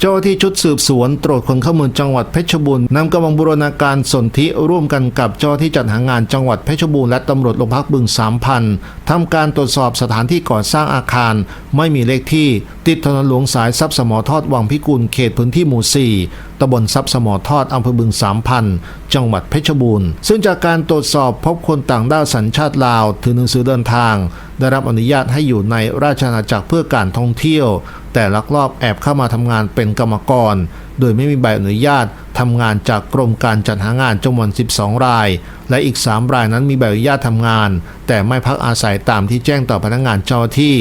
เจ้าที่ชุดสืบสวนตรวจคนเข้าเมืองจังหวัดเพชรบูรณ์นำกำลังบูรณาการสนธิร่วมกันกับเจ้าหน้าที่จัดหางานจังหวัดเพชรบูรณ์และตำรวจโรงพักบึงสามพันทำการตรวจสอบสถานที่ก่อสร้างอาคาร ไม่มีเลขที่ ติดถนนหลวงสายทรัพย์สมอทอดวังพิกุลเขตพื้นที่หมู่ 4ตำบลทรัพย์สมอทอดอำเภอบึงสามพันจังหวัดเพชรบูรณ์ ซึ่งจากการตรวจสอบพบคนต่างด้าวสัญชาติลาวถือหนังสือเดินทาง ได้รับอนุญาตให้อยู่ในราชอาณาจักรเพื่อการท่องเที่ยว แต่ลักลอบแอบเข้ามาทำงานเป็นกรรมกร โดยไม่มีใบอนุญาตทำงานจากกรมการจัดหางานจำนวน 12 ราย และอีก 3 รายนั้นมีใบอนุญาตทำงาน แต่ไม่พักอาศัยตามที่แจ้งต่อพนักงานเจ้าที่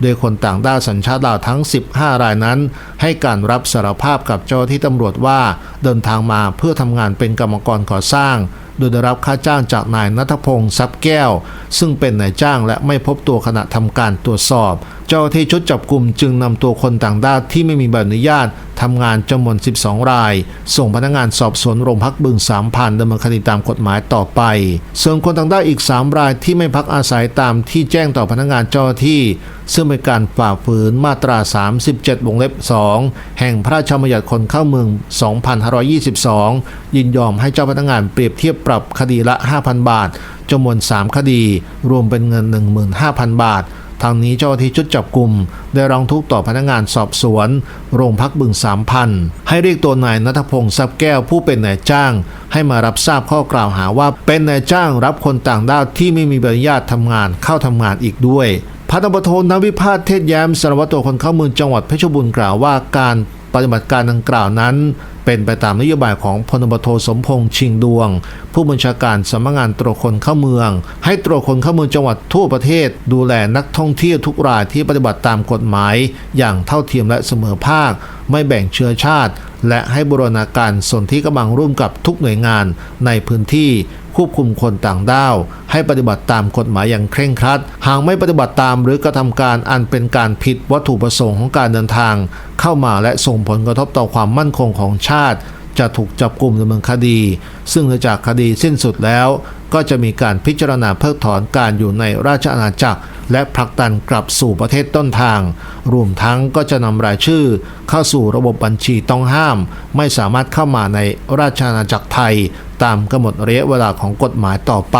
โดยคนต่างด้าวสัญชาติลาวทั้ง 15 รายนั้น ให้การรับสารภาพกับเจ้าหน้าที่ตำรวจว่า เดินทางมาเพื่อทำงานเป็นกรรมกรก่อสร้าง โดยได้รับค่าจ้างจากนายนัทพงศ์ทรัพย์แก้ว ซึ่งเป็นนายจ้างและไม่พบตัวขณะทำการตรวจสอบ เจ้าหน้าที่ชุดจับกลุ่มจึงนำตัวคนต่างด้าวที่ไม่มีใบอนุญาต ทำงานจำนวน 12 ราย ส่งพนักงานสอบสวนโรงพักบึงสามพันดำเนินคดีตามกฎหมายต่อไป ส่วนคนต่างด้าวอีก 3 รายที่ไม่พักอาศัยตามที่แจ้งต่อพนักงานเจ้าหน้าที่ ซึ่งเป็นการฝ่าฝืนมาตรา 37 วงเล็บ 2 แห่งพระราชบัญญัติคนเข้าเมือง 2522 ยินยอมให้เจ้าพนักงานเปรียบเทียบปรับคดีละ 5,000 บาทจำนวน 3 คดี รวมเป็นเงิน 15,000 บาท ทางนี้เจ้าหน้าที่ชุดจับกลุ่ม ได้ร้องทุกข์ต่อพนักงานสอบสวน โรงพักบึงสามพันให้เรียกตัวนายนัทพงศ์ทรัพย์แก้วผู้เป็นนายจ้าง ให้มารับทราบข้อกล่าวหาว่าเป็นนายจ้างรับคนต่างด้าวที่ไม่มีใบอนุญาตทำงานเข้าทำงานอีกด้วยพันตำรวจโทนวิพาสเทศแย้มสารวัตรตัวคนเข้าเมืองจังหวัดเพชรบูรณ์กล่าวว่าการปฏิบัติการดังกล่าวนั้น เป็นไปตามนโยบายของพลบโทสมพงษ์ชิงดวง ผู้บัญชาการสำนักงานตรวจคนเข้าเมือง ให้ตรวจคนเข้าเมืองจังหวัดทั่วประเทศ ดูแลนักท่องเที่ยวทุกรายที่ปฏิบัติตามกฎหมาย อย่างเท่าเทียมและเสมอภาค ไม่แบ่งเชื้อชาติ และให้บูรณาการส่วนที่กำลังร่วมกับทุกหน่วยงานในพื้นที่ควบคุมคนต่างด้าว ให้ปฏิบัติตามกฎหมายอย่างเคร่งครัด หากไม่ปฏิบัติตามหรือกระทำการอันเป็นการผิดวัตถุประสงค์ของการเดินทาง เข้ามาและส่งผลกระทบต่อความมั่นคงของชาติ จะถูกจับกลุ่มดำเนินคดี ซึ่งหลังจากคดีสิ้นสุดแล้ว ก็จะมีการพิจารณาเพิกถอนการอยู่ในราชอาณาจักร และผลักดันกลับสู่ประเทศต้นทาง รวมทั้งก็จะนำรายชื่อ เข้าสู่ระบบบัญชีต้องห้าม ไม่สามารถเข้ามาในราชอาณาจักรไทย ตามกำหนดระยะเวลาของกฎหมายต่อไป